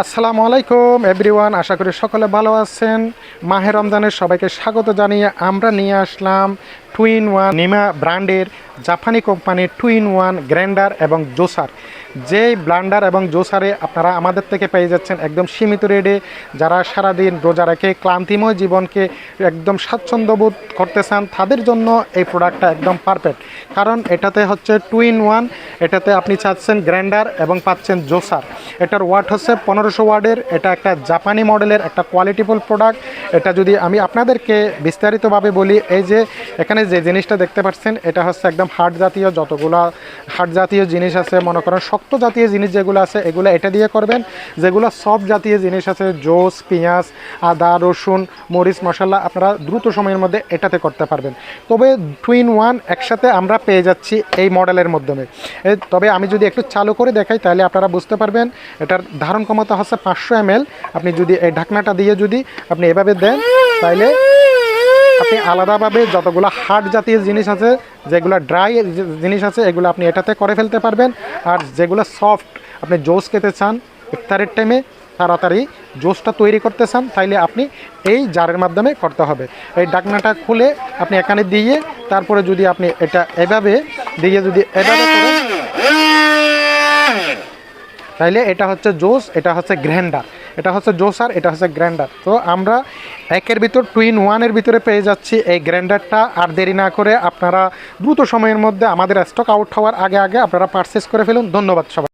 আসসালামু আলাইকুম এভরিওয়ান আশা করি সকলে ভালো আছেন। মাহে রমজানের সবাইকে স্বাগত জানিয়ে আমরা নিয়ে আসলাম টুইন ওয়ান নিমা ব্র্যান্ডের জাপানি কোম্পানির টুইন ওয়ান গ্র্যান্ডার এবং জোসার। যেই ব্লান্ডার এবং জোসারে আপনারা আমাদের থেকে পেয়ে যাচ্ছেন একদম সীমিত রেটে যারা সারাদিন রোজা রেখে ক্লান্তিময় জীবনকে একদম স্বাচ্ছন্দ্যবোধ করতে চান, তাদের জন্য এই প্রোডাক্টটা একদম পারফেক্ট। কারণ এটাতে হচ্ছে টুইন ওয়ান এটাতে আপনি চাচ্ছেন গ্র্যান্ডার এবং পাচ্ছেন জোসার। এটার ওয়াট হচ্ছে পনেরোশো ওয়ার্ডের, এটা একটা জাপানি মডেলের একটা কোয়ালিটিফুল প্রোডাক্ট এটা যদি আমি আপনাদেরকে বিস্তারিতভাবে বলি, এই যে এখানে যে জিনিসটা দেখতে পাচ্ছেন, এটা হচ্ছে একদম হাট জাতীয় যতগুলো হাট জাতীয় জিনিস আছে, মনে করেন শক্ত জাতীয় জিনিস যেগুলো আছে, এগুলো এটা দিয়ে করবেন। যেগুলো সব জাতীয় জিনিস আছে, জোস, পেঁয়াজ, আদা, রসুন, মরিচ, মশলা, আপনারা দ্রুত সময়ের মধ্যে এটাতে করতে পারবেন। তবে টুইন ওয়ান একসাথে আমরা পেয়ে যাচ্ছি এই মডেলের মাধ্যমে। তবে আমি যদি একটু চালু করে দেখাই, তাহলে আপনারা বুঝতে পারবেন, এটার ধারণ ক্ষমতা হচ্ছে পাঁচশো এম আপনি যদি এই ঢাকনাটা দিয়ে যদি আপনি এভাবে দেন, তাহলে আপনি আলাদাভাবে যতগুলো হার্ড জাতীয় জিনিস আছে, যেগুলো ড্রাই জিনিস আছে, এগুলো আপনি এটাতে করে ফেলতে পারবেন। আর যেগুলো সফট আপনি জোস খেতে চান, ইফতারের টাইমে তাড়াতাড়ি জোসটা তৈরি করতে চান, তাইলে আপনি এই জারের মাধ্যমে করতে হবে। এই ডাকনাটা খুলে আপনি এখানে দিয়ে, তারপরে যদি আপনি এটা এভাবে দিয়ে যদি এভাবে করেন তাইলে এটা হচ্ছে জোস এটা হচ্ছে গ্র্যান্ডার এটা হচ্ছে জোসার এটা হচ্ছে গ্র্যান্ডার তো আমরা একের ভিতর টুইন ওয়ানের ভিতরে পেয়ে যাচ্ছি এই গ্র্যান্ডারটা আর দেরি না করে আপনারা দ্রুত সময়ের মধ্যে আমাদের স্টক আউট হওয়ার আগে আগে আপনারা পারচেস করে ফেলুন। ধন্যবাদ সবাই।